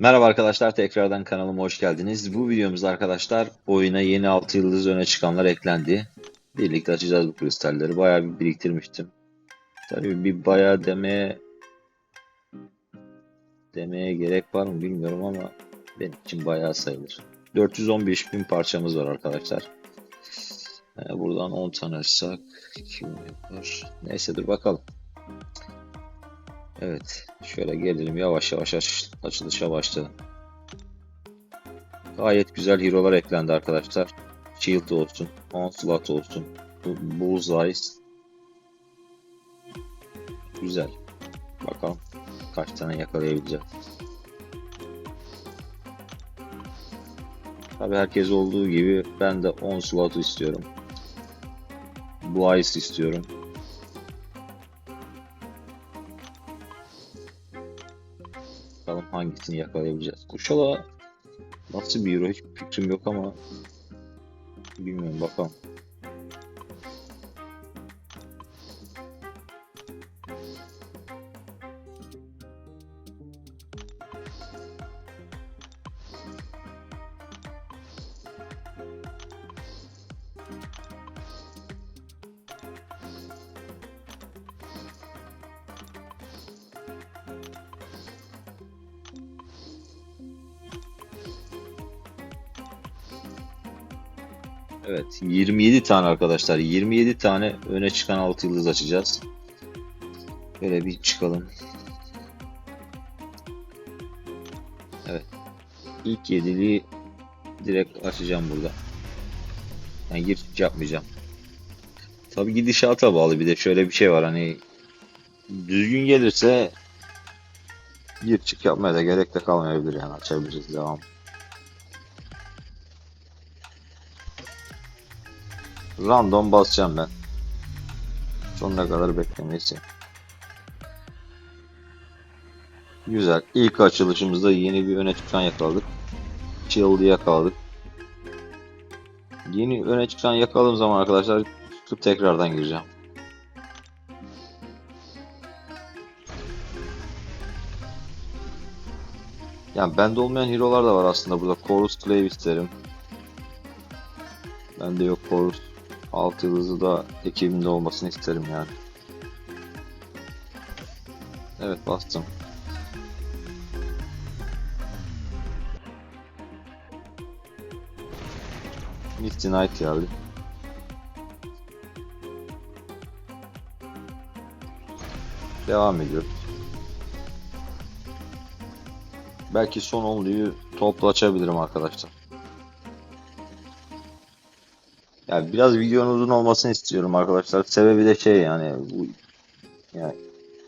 Merhaba arkadaşlar, tekrardan kanalıma hoş geldiniz. Bu videomuzda arkadaşlar oyuna yeni 6 yıldız öne çıkanlar eklendi. Birlikte açacağız bu kristalleri. Bayağı bir biriktirmiştim. Tabii bir bayağı demeye demeye gerek var mı bilmiyorum ama benim için bayağı sayılır. 415 bin parçamız var arkadaşlar. Ee, buradan 10 tane açsak 2000 yapar. Neyse dur bakalım. Evet. Şöyle gelelim yavaş yavaş aç- açılışa başladım. Gayet güzel hero'lar eklendi arkadaşlar. Shield olsun, Onslaught olsun, bu- Bullseye. Güzel. Bakalım kaç tane yakalayabileceğiz. Tabi herkes olduğu gibi ben de Onslaught istiyorum. Ice istiyorum. Hangisini yakalayabileceğiz. Kuşala nasıl bir hero hiç fikrim yok ama bilmiyorum bakalım. Evet 27 tane arkadaşlar 27 tane öne çıkan 6 yıldız açacağız. Böyle bir çıkalım. Evet. İlk yediliği direkt açacağım burada. Yani gir çık yapmayacağım. Tabi gidişata bağlı bir de şöyle bir şey var hani düzgün gelirse gir çık yapmaya da gerek de kalmayabilir yani açabiliriz devam. Random basacağım ben. Sonuna kadar beklemesi. Güzel. İlk açılışımızda yeni bir öne çıkan yakaladık. Chill'ı yakaladık. Yeni öne çıkan yakaladığım zaman arkadaşlar tutup tekrardan gireceğim. Yani bende olmayan hero'lar da var aslında burada. Chorus Clave isterim. Bende yok Chorus. Alt yıldızı da ekibimde olmasını isterim yani. Evet bastım. Misty Knight geldi. Devam ediyoruz. Belki son onluyu toplu açabilirim arkadaşlar. Ya biraz videonun uzun olmasını istiyorum arkadaşlar. Sebebi de şey yani bu yani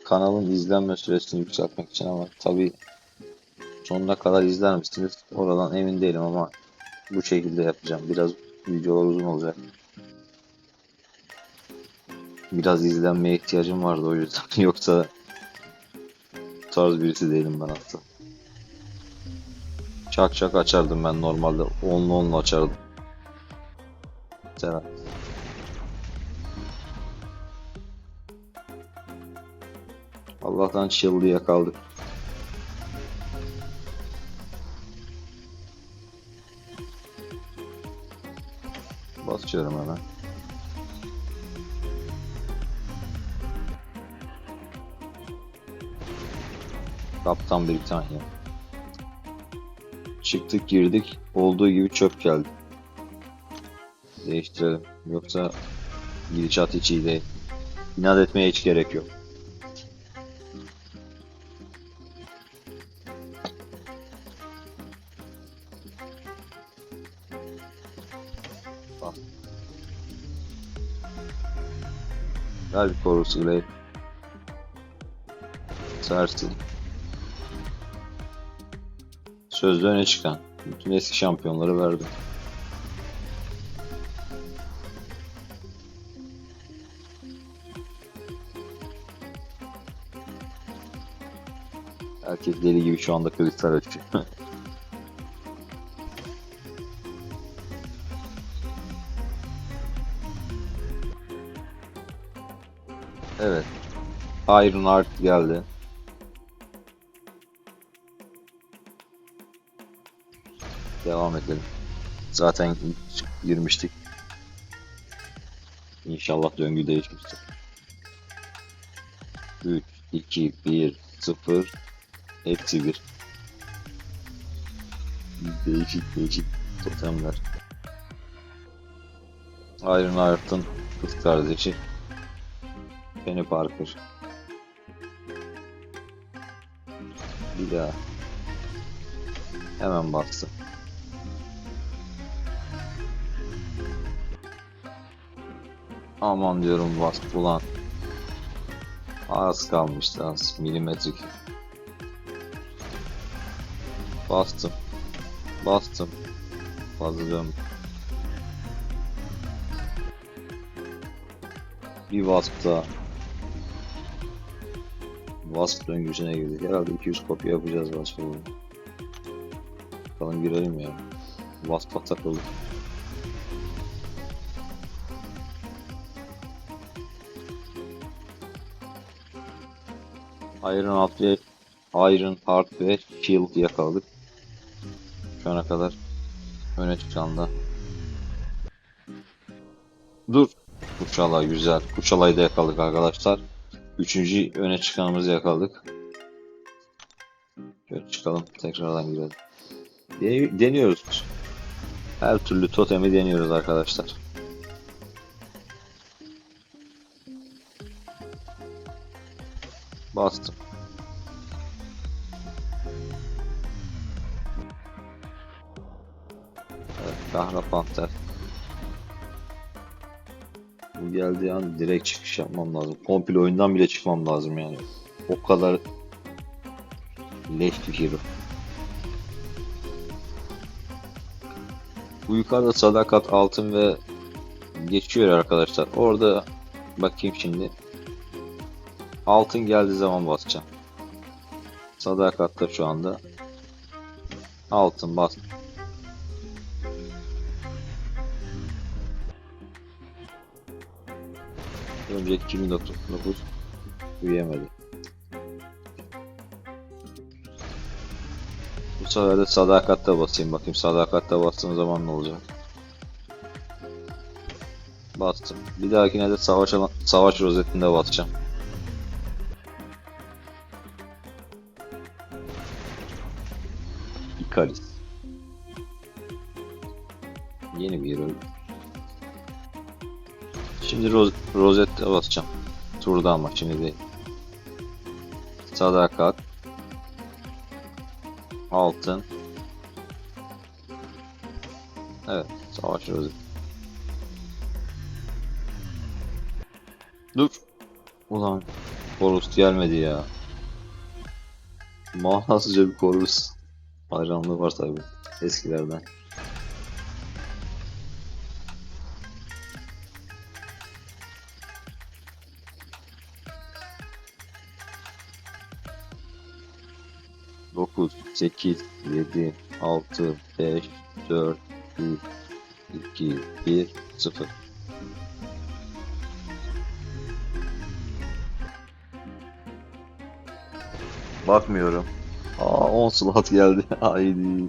kanalın izlenme süresini yükseltmek için ama tabii sonuna kadar izler misiniz? Oradan emin değilim ama bu şekilde yapacağım. Biraz videolar uzun olacak. Biraz izlenmeye ihtiyacım vardı o yüzden. Yoksa tarz birisi değilim ben aslında. Çak çak açardım ben normalde. Onlu onlu açardım. Güzel. Allah'tan çıldıya kaldık. Basıyorum hemen. Kaptan Britanya. Çıktık girdik. Olduğu gibi çöp geldi. Değiştirelim. Yoksa gidişat hiç iyi değil. İnat etmeye hiç gerek yok. Ver bir korusu Glaive. Sersin. Sözde öne çıkan. Bütün eski şampiyonları verdim. Herkes deli gibi şu anda kristal açıyor. evet. Iron Heart geldi. Devam edelim. Zaten girmiştik. İnşallah döngü değişmiştir. 3, 2, 1, 0. Hepsi bir. Değişik değişik totemler. Iron Heart'ın kız kardeşi. Penny Parker. Bir daha. Hemen bastım. Aman diyorum bas ulan. Az kalmıştı az milimetrik. Bastım. Bastım. Fazla dön. Bir wasp daha. Wasp döngüsüne girdik. Herhalde 200 kopya yapacağız Wasp'ı. Bakalım girelim ya. Wasp'a takıldık. Iron Heart ve Iron Heart ve Shield yakaladık. Şu ana kadar öne çıkanda. Dur. Kuçala güzel. Kuçalayı da yakaladık arkadaşlar. Üçüncü öne çıkanımızı yakaladık. Şöyle çıkalım. Tekrardan girelim. De- deniyoruz. Her türlü totemi deniyoruz arkadaşlar. Bastım. Kahra Panter. Bu geldiği an direkt çıkış yapmam lazım. Komple oyundan bile çıkmam lazım yani. O kadar leş bir hero. Bu yukarıda sadakat altın ve geçiyor arkadaşlar. Orada bakayım şimdi. Altın geldiği zaman basacağım. Sadakatta şu anda. Altın bas. Önceki 2099 üyemedi. Bu sefer de sadakatta basayım bakayım sadakatta bastığım zaman ne olacak. Bastım. Bir dahakine de savaş savaş rozetinde basacağım. Icaris. Yeni bir hero. Şimdi roz rozette basacağım. Turda ama şimdi değil. Sadakat. Altın. Evet. Savaş rozeti. Dur. Ulan. Korus gelmedi ya. Manasızca bir korus. Hayranlığı var tabi. Eskilerden. Dokuz, sekiz, yedi, altı, beş, dört, üç, iki, bir, sıfır. Bakmıyorum. Aa 10 slot geldi. Haydi.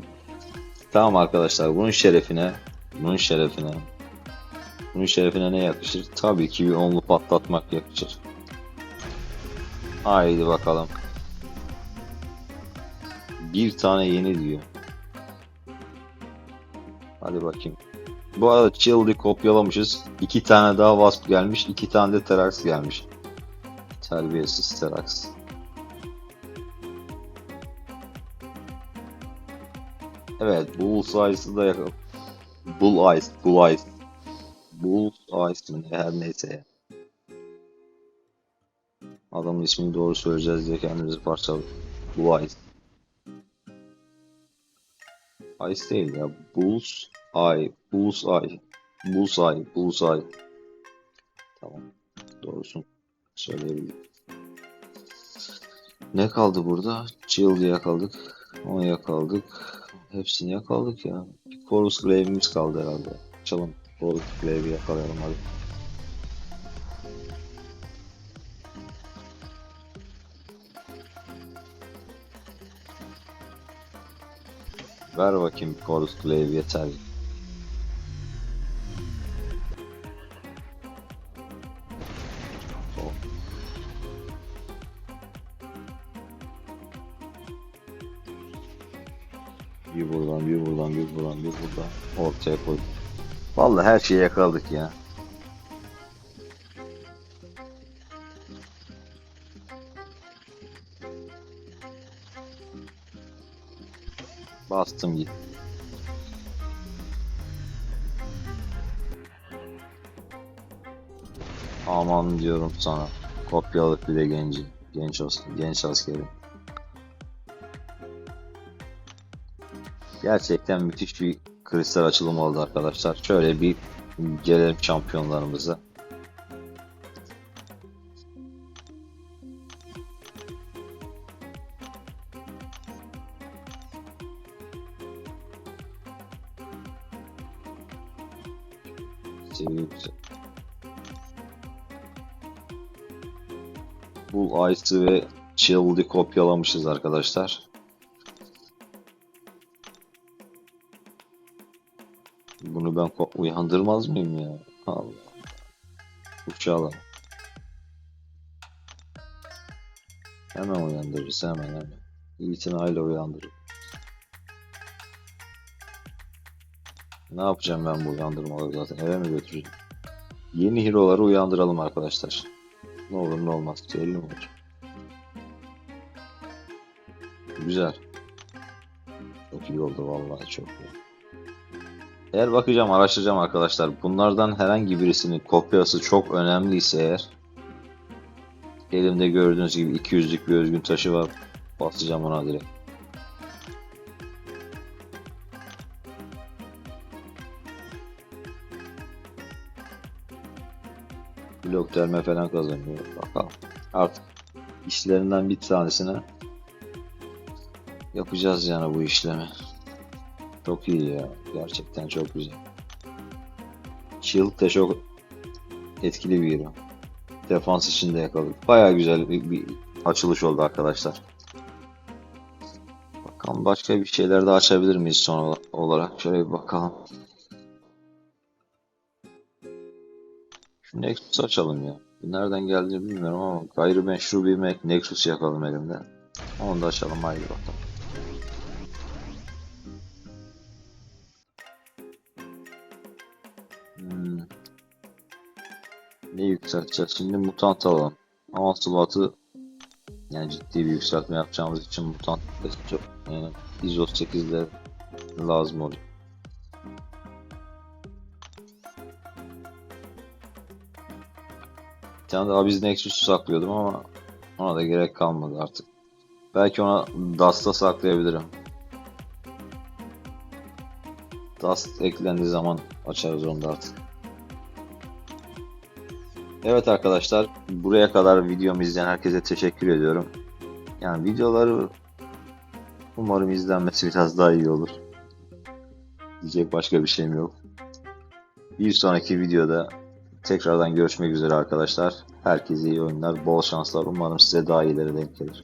Tamam arkadaşlar bunun şerefine bunun şerefine bunun şerefine ne yakışır? Tabii ki bir onlu patlatmak yakışır. Haydi bakalım. Bir tane yeni diyor. Hadi bakayım. Bu arada Childy kopyalamışız. İki tane daha Wasp gelmiş. iki tane de Terax gelmiş. Terbiyesiz Terax. Evet, Bull's Eyes'ı da yakaladım. Bull Eyes, Bull Eyes. Bull's Eyes mi her neyse. Adamın ismini doğru söyleyeceğiz diye kendimizi parçaladık. Bull Eyes. Eyes değil ya. Bull's Eye, Bull's Eye. Bull's Eye, Bull's Eye. Tamam. Doğrusunu söyleyebildim. Ne kaldı burada? Chill'ı yakaladık. Onu yakaladık. Hepsini yakaladık ya. Chorus Grave'imiz kaldı herhalde. Açalım. Chorus Grave'i yakalayalım hadi. Ver bakayım Chorus Glaive yeter. Bir buradan, bir buradan, bir buradan, bir buradan ortaya koyduk. Vallahi her şeyi yakaladık ya. Bastım git. Aman diyorum sana. Kopyalık bir de genci. Genç genç askerim. Gerçekten müthiş bir kristal açılım oldu arkadaşlar. Şöyle bir gelelim şampiyonlarımıza. Bull Ice'ı ve Chilled'ı kopyalamışız arkadaşlar. Bunu ben uyandırmaz mıyım ya? Allah. Uçağla. Hemen uyandırırız hemen hemen. İtinayla uyandırır. Ne yapacağım ben bu uyandırmaları zaten eve mi götüreceğim? Yeni hero'ları uyandıralım arkadaşlar. Ne olur ne olmaz. Belli mi olur? Güzel. Çok iyi oldu vallahi çok iyi. Eğer bakacağım, araştıracağım arkadaşlar. Bunlardan herhangi birisinin kopyası çok önemliyse eğer elimde gördüğünüz gibi 200'lük bir özgün taşı var. Basacağım ona direkt. Blok delme falan kazanıyor. Bakalım. Artık işlerinden bir tanesine yapacağız yani bu işlemi. Çok iyi ya. Gerçekten çok güzel. Shield de çok etkili bir hero. Defans için de yakaladık. Baya güzel bir, bir açılış oldu arkadaşlar. Bakalım başka bir şeyler de açabilir miyiz son ola- olarak? Şöyle bir bakalım. Şu Nexus açalım ya. Nereden geldiğini bilmiyorum ama gayrimeşru bir Mac- Nexus yakalım elimde. Onu da açalım haydi bakalım. Hmm. Ne yükselteceğiz? Şimdi mutant alalım. Ama slot'ı yani ciddi bir yükseltme yapacağımız için mutant çok yani ISO 8'de lazım oluyor. Tane daha biz Nexus'u saklıyordum ama ona da gerek kalmadı artık. Belki ona Dust'a saklayabilirim. Dust eklendiği zaman açarız onu da artık. Evet arkadaşlar, buraya kadar videomu izleyen herkese teşekkür ediyorum. Yani videoları umarım izlenmesi biraz daha iyi olur. Diyecek başka bir şeyim yok. Bir sonraki videoda tekrardan görüşmek üzere arkadaşlar. Herkese iyi oyunlar, bol şanslar. Umarım size daha iyileri denk gelir.